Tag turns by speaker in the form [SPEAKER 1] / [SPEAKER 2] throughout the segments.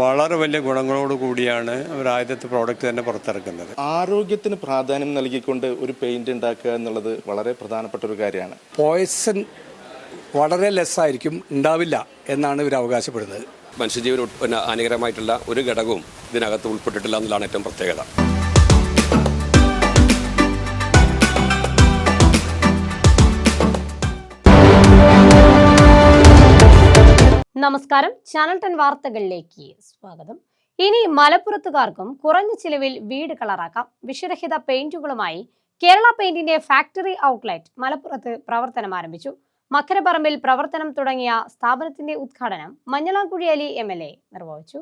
[SPEAKER 1] വളരെ വലിയ ഗുണങ്ങളോട് കൂടിയാണ് അവർ ആദ്യത്തെ പ്രോഡക്റ്റ് തന്നെ പുറത്തിറക്കുന്നത്.
[SPEAKER 2] ആരോഗ്യത്തിന് പ്രാധാന്യം നൽകിക്കൊണ്ട് ഒരു പെയിന്റ് ഉണ്ടാക്കുക എന്നുള്ളത് വളരെ പ്രധാനപ്പെട്ട ഒരു കാര്യമാണ്.
[SPEAKER 3] പോയ്സൺ വളരെ ലെസ്സായിരിക്കും ഉണ്ടാവില്ല എന്നാണ് ഇവർ അവകാശപ്പെടുന്നത്.
[SPEAKER 4] പിന്നെ ഹാനികരമായിട്ടുള്ള ഒരു ഘടകവും ഇതിനകത്ത് ഉൾപ്പെട്ടിട്ടില്ല എന്നുള്ളതാണ് ഏറ്റവും പ്രത്യേകത.
[SPEAKER 5] നമസ്കാരം. ചാനൽ ടെൻ വാർത്തകളിലേക്ക് സ്വാഗതം. ഇനി മലപ്പുറത്തുകാർക്കും കുറഞ്ഞ ചിലവിൽ വീട് കളറാക്കാം. വിഷരഹിത പെയിന്റുകളുമായി കേരള പെയിന്റിന്റെ ഫാക്ടറി ഔട്ട്ലെറ്റ് മലപ്പുറത്ത് പ്രവർത്തനം ആരംഭിച്ചു. മക്കരപ്പറമ്പിൽ പ്രവർത്തനം തുടങ്ങിയ സ്ഥാപനത്തിന്റെ ഉദ്ഘാടനം മഞ്ഞളാംകുഴി അലി എം നിർവഹിച്ചു.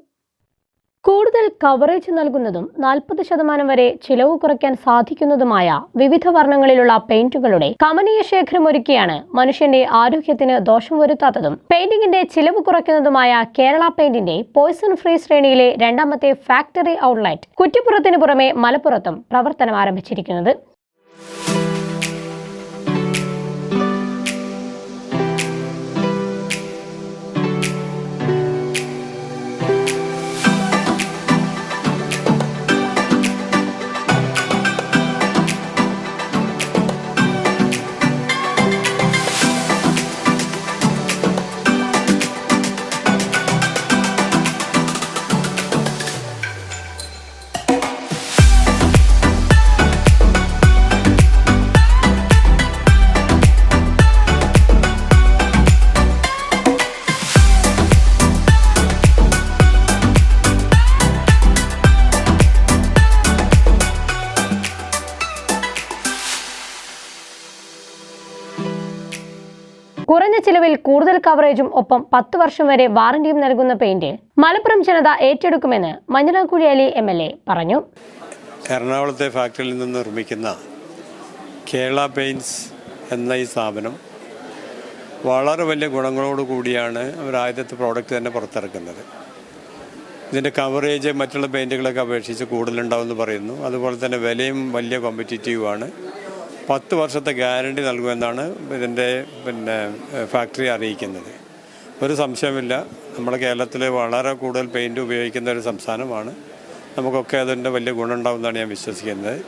[SPEAKER 5] കൂടുതൽ കവറേജ് നൽകുന്നതും നാൽപ്പത് ശതമാനം വരെ ചിലവ് കുറയ്ക്കാൻ സാധിക്കുന്നതുമായ വിവിധ വർണങ്ങളിലുള്ള പെയിന്റുകളുടെ കമനീയ ശേഖരം ഒരുക്കിയാണ് മനുഷ്യന്റെ ആരോഗ്യത്തിന് ദോഷം വരുത്താത്തതും പെയിന്റിംഗിന്റെ ചിലവ് കുറയ്ക്കുന്നതുമായ കേരള പെയിന്റിന്റെ പോയ്സൺ ഫ്രീ ശ്രേണിയിലെ രണ്ടാമത്തെ ഫാക്ടറി ഔട്ട്ലെറ്റ് കുറ്റിപ്പുറത്തിന് പുറമെ മലപ്പുറത്തും പ്രവർത്തനം ആരംഭിച്ചിരിക്കുന്നത്. ചിലവിൽ കൂടുതൽ കവറേജും ഒപ്പം പത്ത് വർഷം വരെ വാറന്റിയും നൽകുന്ന പെയിന്റ് മലപ്പുറം ജനത ഏറ്റെടുക്കുമെന്ന് Manjalamkuzhi Ali M L A പറഞ്ഞു.
[SPEAKER 1] എറണാകുളത്തെ ഫാക്ടറിയിൽ നിന്ന് നിർമ്മിക്കുന്ന കേരള പെയിൻസ് എന്ന ഈ സ്ഥാപനം വളരെ വലിയ ഗുണങ്ങളോട് കൂടിയാണ് അവർ ആദ്യത്തെ പ്രോഡക്റ്റ് തന്നെ പുറത്തിറക്കുന്നത്. ഇതിന്റെ കവറേജ് മറ്റുള്ള പെയിന്റുകളൊക്കെ അപേക്ഷിച്ച് കൂടുതലുണ്ടാവുമെന്ന് പറയുന്നു. അതുപോലെ തന്നെ വിലയും വലിയ കോമ്പറ്റീറ്റീവാണ് പത്ത് വർഷത്തെ ഗ്യാരണ്ടി നൽകുമെന്നാണ് ഇതിന്റെ പിന്നെ ഫാക്ടറി അറിയിക്കുന്നത്. ഒരു സംശയമില്ല നമ്മുടെ കേരളത്തിൽ വളരെ കൂടുതൽ പെയിന്റ് ഉപയോഗിക്കുന്ന ഒരു സംസ്ഥാനമാണ്. നമുക്കൊക്കെ അതിന്റെ വലിയ ഗുണമുണ്ടാവുമെന്നാണ് ഞാൻ വിശ്വസിക്കുന്നത്.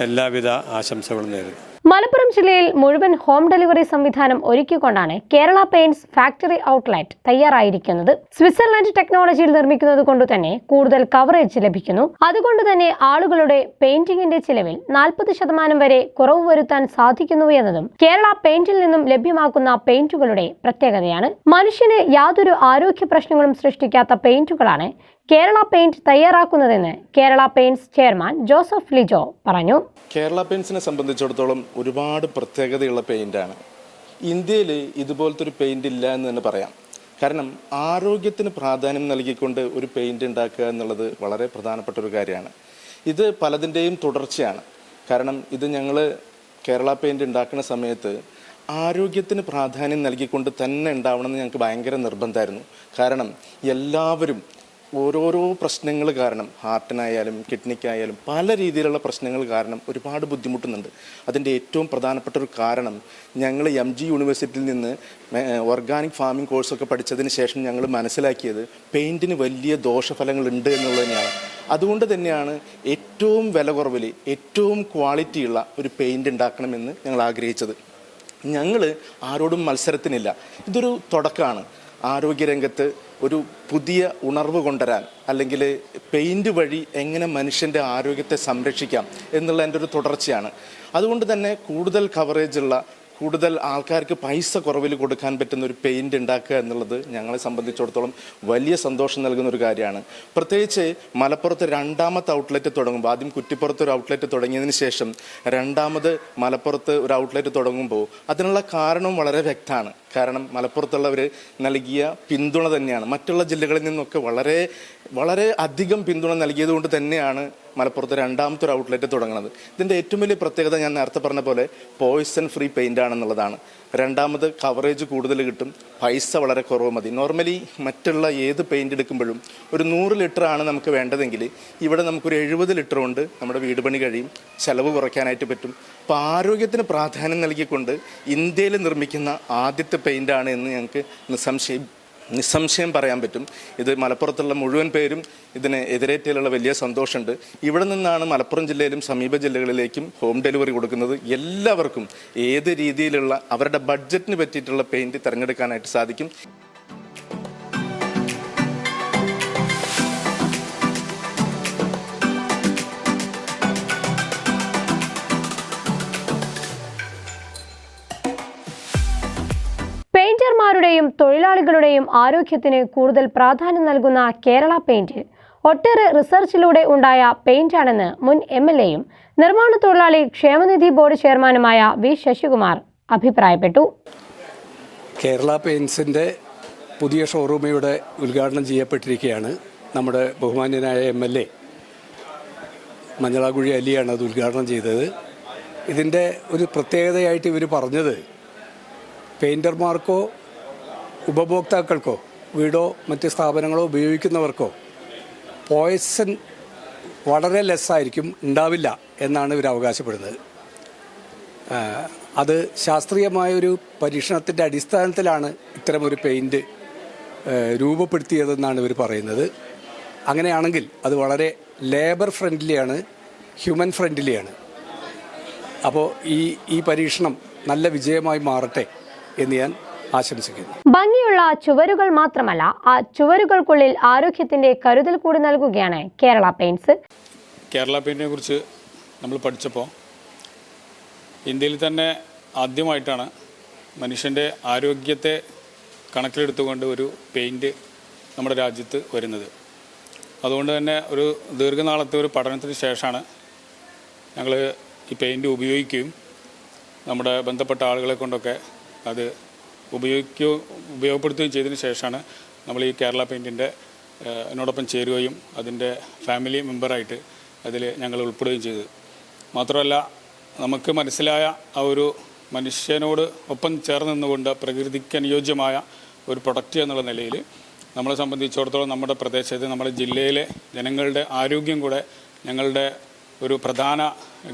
[SPEAKER 1] എല്ലാവിധ ആശംസകളും നേരുന്നു.
[SPEAKER 5] മലപ്പുറം ജില്ലയിൽ മുഴുവൻ ഹോം ഡെലിവറി സംവിധാനം ഒരുക്കിക്കൊണ്ടാണ് കേരള പെയിന്റ്സ് ഫാക്ടറി ഔട്ട്ലെറ്റ് തയ്യാറായിരിക്കുന്നത്. സ്വിറ്റ്സർലൻഡ് ടെക്നോളജിയിൽ നിർമ്മിക്കുന്നത് കൊണ്ട് തന്നെ കൂടുതൽ കവറേജ് ലഭിക്കുന്നു. അതുകൊണ്ട് തന്നെ ആളുകളുടെ പെയിന്റിംഗിന്റെ ചിലവിൽ നാൽപ്പത് ശതമാനം വരെ കുറവ് വരുത്താൻ സാധിക്കുന്നു എന്നതും കേരള പെയിന്റിൽ നിന്നും ലഭ്യമാക്കുന്ന പെയിന്റുകളുടെ പ്രത്യേകതയാണ്. മനുഷ്യന് യാതൊരു ആരോഗ്യ പ്രശ്നങ്ങളും സൃഷ്ടിക്കാത്ത പെയിന്റുകളാണ് കേരള പെയിന്റ് തയ്യാറാക്കുന്നതെന്ന് Kerala paints chairman Joseph Lijo പറഞ്ഞു.
[SPEAKER 2] കേരള പെയിന്റ്സിനെ സംബന്ധിച്ചിടത്തോളം ഒരുപാട് പ്രത്യേകതയുള്ള പെയിന്റാണ്. ഇന്ത്യയിൽ ഇതുപോലത്തെ ഒരു പെയിന്റ് ഇല്ല എന്ന് തന്നെ പറയാം. കാരണം ആരോഗ്യത്തിന് പ്രാധാന്യം നൽകിക്കൊണ്ട് ഒരു പെയിന്റ് ഉണ്ടാക്കുക എന്നുള്ളത് വളരെ പ്രധാനപ്പെട്ട ഒരു കാര്യമാണ്. ഇത് പലതിന്റെയും തുടർച്ചയാണ്. കാരണം ഇത് ഞങ്ങൾ കേരള പെയിന്റ് ഉണ്ടാക്കുന്ന സമയത്ത് ആരോഗ്യത്തിന് പ്രാധാന്യം നൽകിക്കൊണ്ട് തന്നെ ഉണ്ടാവണമെന്ന് ഞങ്ങൾക്ക് ഭയങ്കര നിർബന്ധമായിരുന്നു. കാരണം എല്ലാവരും ഓരോരോ പ്രശ്നങ്ങൾ കാരണം ഹാർട്ടിനായാലും കിഡ്നിക്കായാലും പല രീതിയിലുള്ള പ്രശ്നങ്ങൾ കാരണം ഒരുപാട് ബുദ്ധിമുട്ടുന്നുണ്ട്. അതിന്റെ ഏറ്റവും പ്രധാനപ്പെട്ട ഒരു കാരണം ഞങ്ങൾ എം ജി യൂണിവേഴ്സിറ്റിയിൽ നിന്ന് ഓർഗാനിക് ഫാമിംഗ് കോഴ്സൊക്കെ പഠിച്ചതിന് ശേഷം ഞങ്ങൾ മനസ്സിലാക്കിയത് പെയിന്റിന് വലിയ ദോഷഫലങ്ങൾ ഉണ്ട് എന്നുള്ളത് തന്നെയാണ്. അതുകൊണ്ട് തന്നെയാണ് ഏറ്റവും വില കുറവിൽ ഏറ്റവും ക്വാളിറ്റിയുള്ള ഒരു പെയിന്റ് ഉണ്ടാക്കണമെന്ന് ഞങ്ങൾ ആഗ്രഹിച്ചത്. ഞങ്ങൾ ആരോടും മത്സരത്തിനില്ല. ഇതൊരു തുടക്കമാണ്. ആരോഗ്യരംഗത്ത് ഒരു പുതിയ ഉണർവ് കൊണ്ടുവരാൻ അല്ലെങ്കിൽ പെയിന്റ് വഴി എങ്ങനെ മനുഷ്യന്റെ ആരോഗ്യത്തെ സംരക്ഷിക്കാം എന്നുള്ള എന്റെ ഒരു തുടർച്ചയാണ്. അതുകൊണ്ട് തന്നെ കൂടുതൽ കവറേജുള്ള കൂടുതൽ ആൾക്കാർക്ക് പൈസ കുറവിൽ കൊടുക്കാൻ പറ്റുന്ന ഒരു പെയിന്റ് ഉണ്ടാക്കുക എന്നുള്ളത് ഞങ്ങളെ സംബന്ധിച്ചിടത്തോളം വലിയ സന്തോഷം നൽകുന്ന ഒരു കാര്യമാണ്. പ്രത്യേകിച്ച് മലപ്പുറത്ത് രണ്ടാമത്തെ ഔട്ട്ലെറ്റ് തുടങ്ങുമ്പോൾ ആദ്യം കുറ്റിപ്പുറത്ത് ഒരു ഔട്ട്ലെറ്റ് തുടങ്ങിയതിന് ശേഷം രണ്ടാമത് മലപ്പുറത്ത് ഒരു ഔട്ട്ലെറ്റ് തുടങ്ങുമ്പോൾ അതിനുള്ള കാരണം വളരെ വ്യക്തമാണ്. കാരണം മലപ്പുറത്തുള്ളവർ നൽകിയ പിന്തുണ തന്നെയാണ്. മറ്റുള്ള ജില്ലകളിൽ നിന്നൊക്കെ വളരെ വളരെ അധികം പിന്തുണ നൽകിയത് കൊണ്ട് തന്നെയാണ് മലപ്പുറത്ത് രണ്ടാമത്തെ ഒരു ഔട്ട്ലെറ്റ് തുടങ്ങുന്നത്. ഇതിന്റെ ഏറ്റവും വലിയ പ്രത്യേകത ഞാൻ നേരത്തെ പറഞ്ഞ പോലെ പോയ്സൺ ഫ്രീ പെയിന്റ് ആണെന്നുള്ളതാണ്. രണ്ടാമത് കവറേജ് കൂടുതൽ കിട്ടും പൈസ വളരെ കുറവ് മതി. നോർമലി മറ്റുള്ള ഏത് പെയിന്റ് എടുക്കുമ്പോഴും ഒരു നൂറ് ലിറ്റർ ആണ് നമുക്ക് വേണ്ടതെങ്കിൽ ഇവിടെ നമുക്കൊരു എഴുപത് ലിറ്റർ കൊണ്ട് നമ്മുടെ വീട് പണി കഴിയും ചെലവ് കുറയ്ക്കാനായിട്ട് പറ്റും. അപ്പോൾ ആരോഗ്യത്തിന് പ്രാധാന്യം നൽകിക്കൊണ്ട് ഇന്ത്യയിൽ നിർമ്മിക്കുന്ന ആദ്യത്തെ പെയിന്റാണ് എന്ന് ഞങ്ങൾക്ക് നിസ്സംശയം നിസ്സംശയം പറയാൻ പറ്റും. ഇത് മലപ്പുറത്തുള്ള മുഴുവൻ പേരും ഇതിനെ എതിരേറ്റയിലുള്ള വലിയ സന്തോഷമുണ്ട്. ഇവിടെ നിന്നാണ് മലപ്പുറം ജില്ലയിലും സമീപ ജില്ലകളിലേക്കും ഹോം ഡെലിവറി കൊടുക്കുന്നത്. എല്ലാവർക്കും ഏത് രീതിയിലുള്ള അവരുടെ ബഡ്ജറ്റിന് പറ്റിയിട്ടുള്ള പെയിന്റ് തിരഞ്ഞെടുക്കാനായിട്ട് സാധിക്കും.
[SPEAKER 5] പെയിന്റർമാരുടെയും തൊഴിലാളികളുടെയും ആരോഗ്യത്തിന് കൂടുതൽ പ്രാധാന്യം നൽകുന്ന കേരള പെയിന്റ്. ഒട്ടേറെ റിസർച്ചിലൂടെ ഉണ്ടായ പെയിന്റാണെന്ന് മുൻ എം എൽ എയും നിർമ്മാണ തൊഴിലാളി ക്ഷേമനിധി ബോർഡ് ചെയർമാനുമായ വി ശശികുമാർ അഭിപ്രായപ്പെട്ടു.
[SPEAKER 3] കേരള പെയിൻസിന്റെ പുതിയ ഷോറൂമിയുടെ ഉദ്ഘാടനം ചെയ്യപ്പെട്ടിരിക്കുകയാണ് നമ്മുടെ ബഹുമാന്യനായ എം എൽ എ. മഞ്ഞളാകുഴി അലിയാണ് അത് ഉദ്ഘാടനം ചെയ്തത്. ഇതിന്റെ ഒരു പ്രത്യേകതയായിട്ട് ഇവർ പറഞ്ഞത് പെയിന്റർമാർക്കോ ഉപഭോക്താക്കൾക്കോ വീടോ മറ്റ് സ്ഥാപനങ്ങളോ ഉപയോഗിക്കുന്നവർക്കോ പോയ്സൺ വളരെ ലെസ്സായിരിക്കും ഉണ്ടാവില്ല എന്നാണ് ഇവർ അവകാശപ്പെടുന്നത്. അത് ശാസ്ത്രീയമായൊരു പരീക്ഷണത്തിന്റെ അടിസ്ഥാനത്തിലാണ് ഇത്തരമൊരു പെയിന്റ് രൂപപ്പെടുത്തിയതെന്നാണ് ഇവർ പറയുന്നത്. അങ്ങനെയാണെങ്കിൽ അത് വളരെ ലേബർ ഫ്രണ്ട്ലിയാണ് ഹ്യൂമൻ ഫ്രണ്ട്ലിയാണ് അപ്പോൾ ഈ ഈ പരീക്ഷണം നല്ല വിജയമായി മാറട്ടെ എന്ന് ഞാൻ ആശംസിക്കുന്നു.
[SPEAKER 5] ഭംഗിയുള്ള ചുവരുകൾ മാത്രമല്ല ആ ചുവരുകൾക്കുള്ളിൽ ആരോഗ്യത്തിന്റെ കരുതൽ കൂടി നൽകുകയാണ് കേരള പെയിന്റ്സ്
[SPEAKER 6] കേരള പെയിന്റിനെ കുറിച്ച് നമ്മൾ പഠിച്ചപ്പോൾ ഇന്ത്യയിൽ തന്നെ ആദ്യമായിട്ടാണ് മനുഷ്യന്റെ ആരോഗ്യത്തെ കണക്കിലെടുത്തുകൊണ്ട് ഒരു പെയിന്റ് നമ്മുടെ രാജ്യത്ത് വരുന്നത്. അതുകൊണ്ട് തന്നെ ഒരു ദീർഘനാളത്തെ ഒരു പഠനത്തിന് ശേഷമാണ് ഞങ്ങൾ ഈ പെയിന്റ് ഉപയോഗിക്കുകയും നമ്മുടെ ബന്ധപ്പെട്ട ആളുകളെ കൊണ്ടൊക്കെ അത് ഉപയോഗിക്കുകയോ ഉപയോഗപ്പെടുത്തുകയും ചെയ്തതിന് ശേഷമാണ് നമ്മൾ ഈ കേരള പെയിന്റിന്റെ എന്നോടൊപ്പം ചേരുകയും അതിന്റെ ഫാമിലി മെമ്പറായിട്ട് അതിൽ ഞങ്ങൾ ഉൾപ്പെടുകയും ചെയ്തത് മാത്രമല്ല നമുക്ക് മനസ്സിലായ ആ ഒരു മനുഷ്യനോട് ഒപ്പം ചേർന്ന് നിന്നുകൊണ്ട് പ്രകൃതിക്ക് അനുയോജ്യമായ ഒരു പ്രൊഡക്റ്റ് എന്നുള്ള നിലയിൽ നമ്മളെ സംബന്ധിച്ചിടത്തോളം നമ്മുടെ പ്രദേശത്ത് നമ്മുടെ ജില്ലയിലെ ജനങ്ങളുടെ ആരോഗ്യം കൂടെ ഞങ്ങളുടെ ഒരു പ്രധാന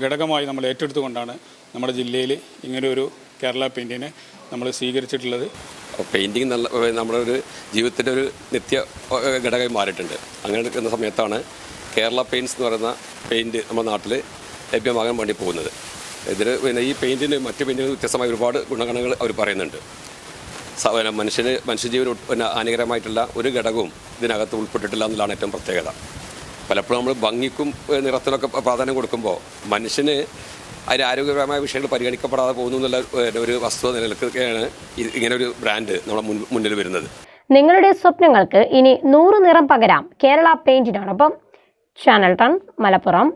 [SPEAKER 6] ഘടകമായി നമ്മൾ ഏറ്റെടുത്തുകൊണ്ടാണ് നമ്മുടെ ജില്ലയിൽ ഇങ്ങനെ ഒരു കേരള പെയിന്റിനെ നമ്മൾ സ്വീകരിച്ചിട്ടുള്ളത്.
[SPEAKER 4] പെയിന്റിങ് നല്ല നമ്മുടെ ഒരു ജീവിതത്തിന്റെ ഒരു നിത്യ ഘടകമായി മാറിയിട്ടുണ്ട്. അങ്ങനെ എടുക്കുന്ന സമയത്താണ് കേരള പെയിന്റ്സ് എന്ന് പറയുന്ന പെയിന്റ് നമ്മുടെ നാട്ടിൽ ലഭ്യമാകാൻ വേണ്ടി പോകുന്നത്. ഇതിന് പിന്നെ ഈ പെയിന്റിന് മറ്റു പെയിന്റിന് വ്യത്യസ്തമായ ഒരുപാട് ഗുണഗണങ്ങൾ അവർ പറയുന്നുണ്ട്. മനുഷ്യന് മനുഷ്യജീവന് പിന്നെ ഹാനികരമായിട്ടുള്ള ഒരു ഘടകവും ഇതിനകത്ത് ഉൾപ്പെട്ടിട്ടില്ല എന്നുള്ളതാണ് ഏറ്റവും പ്രത്യേകത. പലപ്പോഴും നമ്മൾ ഭംഗിക്കും നിറത്തിനൊക്കെ പ്രാധാന്യം കൊടുക്കുമ്പോൾ മനുഷ്യന് അതിന് ആരോഗ്യപരമായ വിഷയങ്ങൾ പരിഗണിക്കപ്പെടാതെ പോകുന്നു എന്നുള്ള ഒരു വസ്തുത നിലനിൽക്കുകയാണ് ഇങ്ങനെ ഒരു ബ്രാൻഡ് നമ്മുടെ മുന്നിൽ വരുന്നത്.
[SPEAKER 5] നിങ്ങളുടെ സ്വപ്നങ്ങൾക്ക് ഇനി നൂറ് നിറം പകരാം കേരള പെയിന്റിനോടൊപ്പം ചാനൽ ടൺ മലപ്പുറം.